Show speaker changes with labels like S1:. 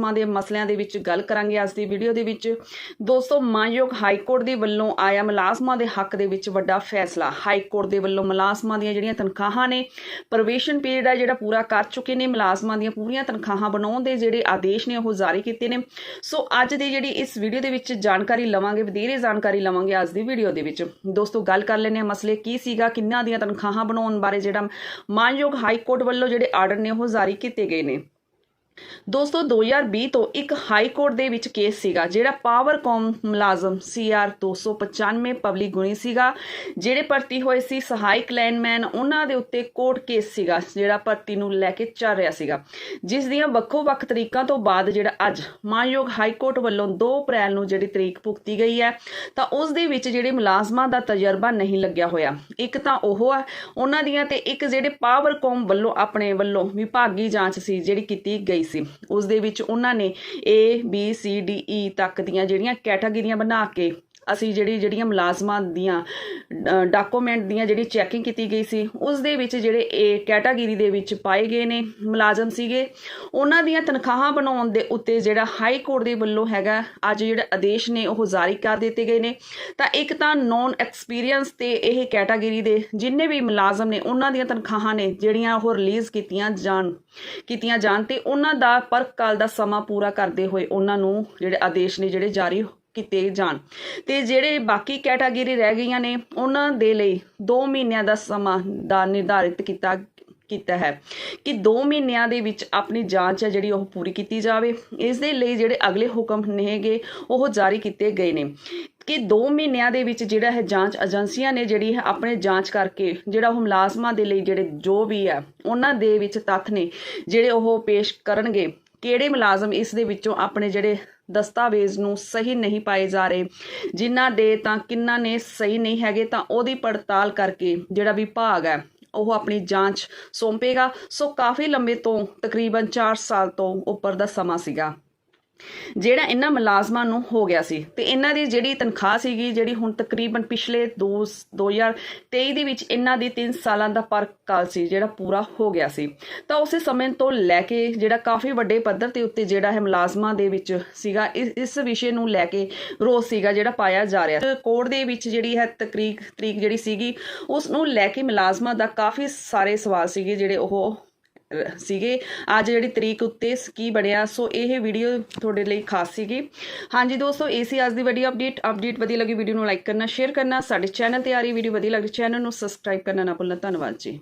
S1: ਮਾਂ ਦੇ ਮਸਲਿਆਂ ਦੇ ਵਿੱਚ ਗੱਲ ਕਰਾਂਗੇ ਅੱਜ ਦੀ ਵੀਡੀਓ ਦੇ ਵਿੱਚ। ਦੋਸਤੋ, ਮਾਨਯੋਗ ਹਾਈ ਕੋਰਟ ਦੇ ਵੱਲੋਂ ਆਇਆ ਮੁਲਾਜ਼ਮਾਂ ਦੇ ਹੱਕ ਦੇ ਵਿੱਚ ਵੱਡਾ ਫੈਸਲਾ। ਹਾਈ ਕੋਰਟ ਦੇ ਵੱਲੋਂ ਮੁਲਾਜ਼ਮਾਂ ਦੀਆਂ ਜਿਹੜੀਆਂ ਤਨਖਾਹਾਂ ਨੇ ਪ੍ਰੋਬੇਸ਼ਨ ਪੀਰੀਅਡ ਹੈ ਜਿਹੜਾ ਪੂਰਾ ਕਰ ਚੁੱਕੇ ਨੇ, ਮੁਲਾਜ਼ਮਾਂ ਦੀਆਂ ਪੂਰੀਆਂ ਤਨਖਾਹਾਂ ਬਣਾਉਣ ਦੇ ਜਿਹੜੇ ਆਦੇਸ਼ ਨੇ, ਉਹ ਜਾਰੀ ਕੀਤੇ ਨੇ। ਸੋ ਅੱਜ ਦੀ ਜਿਹੜੀ ਇਸ ਵੀਡੀਓ ਦੇ ਵਿੱਚ ਜਾਣਕਾਰੀ ਲਵਾਂਗੇ, ਵਧੇਰੇ ਜਾਣਕਾਰੀ ਲਵਾਂਗੇ ਅੱਜ ਦੀ ਵੀਡੀਓ ਦੇ ਵਿੱਚ। ਦੋਸਤੋ, ਗੱਲ ਕਰ ਲੈਂਦੇ ਹਾਂ ਮਸਲੇ ਕੀ ਸੀਗਾ, ਕਿੰਨਾਂ ਦੀਆਂ ਤਨਖਾਹਾਂ ਬਣਾਉਣ ਬਾਰੇ ਜਿਹੜਾ ਮਾਨਯੋਗ ਹਾਈ ਕੋਰਟ ਵੱਲੋਂ ਜਿਹੜੇ ਆਰਡਰ ਨੇ, ਉਹ ਜਾਰੀ ਕੀਤੇ ਗਏ ਨੇ। ਦੋਸਤੋ 2020 ਤੋਂ ਇੱਕ ਹਾਈ ਕੋਰਟ ਦੇ ਵਿੱਚ ਕੇਸ ਸੀਗਾ, ਜਿਹੜਾ ਪਾਵਰਕਾਮ ਮੁਲਾਜ਼ਮ ਸੀਆਰ 295 ਪਬਲਿਕ ਗੁਣੀ ਸੀਗਾ, ਜਿਹੜੇ ਭਰਤੀ ਹੋਏ ਸੀ ਸਹਾਇਕ ਲਾਈਨਮੈਨ ਉਹਨਾਂ ਦੇ ਉੱਤੇ ਕੋਰਟ ਕੇਸ ਸੀਗਾ, ਜਿਹੜਾ ਭਰਤੀ ਨੂੰ ਲੈ ਕੇ ਚੱਲ ਰਿਹਾ ਸੀਗਾ। ਜਿਸ ਦੀਆਂ ਵੱਖੋ-ਵੱਖ ਤਰੀਕਾਂ ਤੋਂ ਬਾਅਦ ਜਿਹੜਾ ਅੱਜ ਮਾਨਯੋਗ ਹਾਈ ਕੋਰਟ ਵੱਲੋਂ 2 ਅਪ੍ਰੈਲ ਨੂੰ ਜਿਹੜੀ ਤਰੀਕ ਭੁਗਤੀ ਗਈ ਹੈ, ਤਾਂ ਉਸ ਦੇ ਵਿੱਚ ਜਿਹੜੇ ਮੁਲਾਜ਼ਮਾਂ ਦਾ ਤਜਰਬਾ ਨਹੀਂ ਲੱਗਿਆ ਹੋਇਆ। ਇੱਕ ਤਾਂ ਉਹ ਹੈ ਉਹਨਾਂ ਦੀਆਂ ਤੇ ਇੱਕ ਜਿਹੜੇ ਪਾਵਰਕਾਮ ਵੱਲੋਂ ਆਪਣੇ ਵੱਲੋਂ ਵਿਭਾਗੀ ਜਾਂਚ ਸੀ, ਜਿਹੜੀ ਕੀਤੀ ਗਈ ਸੀ। ਉਸ ਦੇ ਵਿੱਚ ਉਹਨਾਂ ਨੇ A B C D E ਤੱਕ ਦੀਆਂ ਜਿਹੜੀਆਂ ਕੈਟਾਗਰੀਆਂ ਬਣਾ ਕੇ ਅਸੀਂ ਜਿਹੜੀ, ਜਿਹੜੀਆਂ ਮੁਲਾਜ਼ਮਾਂ ਦੀਆਂ ਡਾਕੂਮੈਂਟ ਦੀਆਂ ਜਿਹੜੀ ਚੈਕਿੰਗ ਕੀਤੀ ਗਈ ਸੀ ਉਸ ਦੇ ਵਿੱਚ ਜਿਹੜੇ ਇਹ ਕੈਟਾਗਰੀ ਦੇ ਵਿੱਚ ਪਾਏ ਗਏ ਨੇ ਮੁਲਾਜ਼ਮ ਸੀਗੇ। ਉਹਨਾਂ ਦੀਆਂ ਤਨਖਾਹਾਂ ਬਣਾਉਣ ਦੇ ਉੱਤੇ ਜਿਹੜਾ ਹਾਈ ਕੋਰਟ ਦੇ ਵੱਲੋਂ ਹੈਗਾ, ਅੱਜ ਜਿਹੜੇ ਆਦੇਸ਼ ਨੇ, ਉਹ ਜਾਰੀ ਕਰ ਦਿੱਤੇ ਗਏ ਨੇ। ਤਾਂ ਇੱਕ ਤਾਂ ਨੌਨ ਐਕਸਪੀਰੀਅੰਸ ਤੇ ਇਹ ਕੈਟਾਗਰੀ ਦੇ ਜਿੰਨੇ ਵੀ ਮੁਲਾਜ਼ਮ ਨੇ, ਉਹਨਾਂ ਦੀਆਂ ਤਨਖਾਹਾਂ ਨੇ, ਜਿਹੜੀਆਂ ਉਹ ਰਿਲੀਜ਼ ਕੀਤੀਆਂ ਜਾਣ ਕੀਤੀਆਂ ਜਾਣ ਤੇ ਉਹਨਾਂ ਦਾ ਪਰਖ ਕਾਲ ਦਾ ਸਮਾਂ ਪੂਰਾ ਕਰਦੇ ਹੋਏ ਉਹਨਾਂ ਨੂੰ ਜਿਹੜੇ ਆਦੇਸ਼ ਨੇ ਜਿਹੜੇ ਜਾਰੀ ਕੀਤੇ ਜਾਣ। ਤੇ ਜਿਹੜੇ ਬਾਕੀ ਕੈਟਾਗਰੀ ਰਹਿ ਗਈਆਂ ਨੇ, ਉਹਨਾਂ ਦੇ ਲਈ 2 ਮਹੀਨਿਆਂ ਦਾ ਸਮਾਂ ਦਾ ਨਿਰਧਾਰਿਤ ਕੀਤਾ ਕੀਤਾ ਹੈ ਕਿ 2 ਮਹੀਨਿਆਂ ਦੇ ਵਿੱਚ ਆਪਣੀ ਜਾਂਚ ਹੈ ਜਿਹੜੀ ਉਹ ਪੂਰੀ ਕੀਤੀ ਜਾਵੇ। ਇਸ ਦੇ ਲਈ ਜਿਹੜੇ ਅਗਲੇ ਹੁਕਮ ਨੇਗੇ, ਉਹ ਜਾਰੀ ਕੀਤੇ ਗਏ ਨੇ ਕਿ 2 ਮਹੀਨਿਆਂ ਦੇ ਵਿੱਚ ਜਿਹੜਾ ਹੈ ਜਾਂਚ ਏਜੰਸੀਆਂ ਨੇ ਜਿਹੜੀ ਹੈ ਆਪਣੇ ਜਾਂਚ ਕਰਕੇ ਜਿਹੜਾ ਉਹ ਮੁਲਾਜ਼ਮਾਂ ਦੇ ਲਈ ਜਿਹੜੇ ਜੋ ਵੀ ਹੈ, ਉਹਨਾਂ ਦੇ ਵਿੱਚ ਤੱਥ ਨੇ ਜਿਹੜੇ ਉਹ ਪੇਸ਼ ਕਰਨਗੇ। ਕਿਹੜੇ ਮੁਲਾਜ਼ਮ ਇਸ ਦੇ ਵਿੱਚੋਂ ਆਪਣੇ ਜਿਹੜੇ ਦਸਤਾਵੇਜ਼ ਨੂੰ ਸਹੀ ਨਹੀਂ ਪਾਏ ਜਾ ਰਹੇ? ਜਿਨ੍ਹਾਂ ਦੇ ਤਾਂ ਕਿੰਨਾਂ ਨੇ ਸਹੀ ਨਹੀਂ ਹੈਗੇ, ਤਾਂ ਉਹਦੀ ਪੜਤਾਲ ਕਰਕੇ ਜਿਹੜਾ ਵਿਭਾਗ ਹੈ, ਉਹ ਆਪਣੀ ਜਾਂਚ ਸੌਂਪੇਗਾ। ਸੋ ਕਾਫੀ ਲੰਬੇ ਤੋਂ ਤਕਰੀਬਨ 4 ਸਾਲ ਤੋਂ ਉੱਪਰ ਦਾ ਸਮਾਂ ਸੀਗਾ। ਜਿਹੜਾ ਇਹਨਾਂ ਮੁਲਾਜ਼ਮਾਂ ਨੂੰ ਹੋ ਗਿਆ ਸੀ ਤੇ ਇਹਨਾਂ ਦੀ ਜਿਹੜੀ ਤਨਖਾਹ ਸੀਗੀ, ਜਿਹੜੀ ਹੁਣ ਤਕਰੀਬਨ ਪਿਛਲੇ 2 2023 ਦੇ ਵਿੱਚ ਇਹਨਾਂ ਦੀ 3 ਸਾਲਾਂ ਦਾ ਪਰ ਕਾਲ ਸੀ, ਜਿਹੜਾ ਪੂਰਾ ਹੋ ਗਿਆ ਸੀ। ਤਾਂ ਉਸੇ ਸਮੇਂ ਤੋਂ ਲੈ ਕੇ ਜਿਹੜਾ ਕਾਫੀ ਵੱਡੇ ਪੱਧਰ ਤੇ ਉੱਤੇ ਜਿਹੜਾ ਹੈ ਮੁਲਾਜ਼ਮਾਂ ਦੇ ਵਿੱਚ ਸੀਗਾ, ਇਸ ਇਸ ਵਿਸ਼ੇ ਨੂੰ ਲੈ ਕੇ ਰੋਸ ਸੀਗਾ ਜਿਹੜਾ ਪਾਇਆ ਜਾ ਰਿਹਾ। ਕੋਰਟ ਦੇ ਵਿੱਚ ਜਿਹੜੀ ਹੈ ਤਕਰੀਕ, ਤਰੀਕ ਜਿਹੜੀ ਸੀਗੀ, ਉਸ ਨੂੰ ਲੈ ਕੇ ਮੁਲਾਜ਼ਮਾਂ ਦਾ ਕਾਫੀ ਸਾਰੇ ਸਵਾਲ ਸੀਗੇ ਜਿਹੜੇ ਉਹ ਸੀਗੇ। ਅੱਜ ਜਿਹੜੀ ਤਰੀਕ ਉੱਤੇ ਕੀ ਬਣਿਆ, ਸੋ ਇਹ ਵੀਡੀਓ ਤੁਹਾਡੇ ਲਈ ਖਾਸ ਸੀਗੀ। ਹਾਂਜੀ ਦੋਸਤੋ, ਇਹ ਸੀ ਅੱਜ ਦੀ ਵੱਡੀ ਅਪਡੇਟ ਅਪਡੇਟ ਵਧੀਆ ਲੱਗੀ ਵੀਡੀਓ ਨੂੰ ਲਾਈਕ ਕਰਨਾ ਸ਼ੇਅਰ ਕਰਨਾ। ਸਾਡੇ ਚੈਨਲ ਤੇ ਆ ਰਹੀ ਵੀਡੀਓ ਵਧੀਆ ਲੱਗੀ ਚੈਨਲ ਨੂੰ ਸਬਸਕ੍ਰਾਈਬ ਕਰਨਾ ਨਾ ਭੁੱਲਣਾ। ਧੰਨਵਾਦ ਜੀ।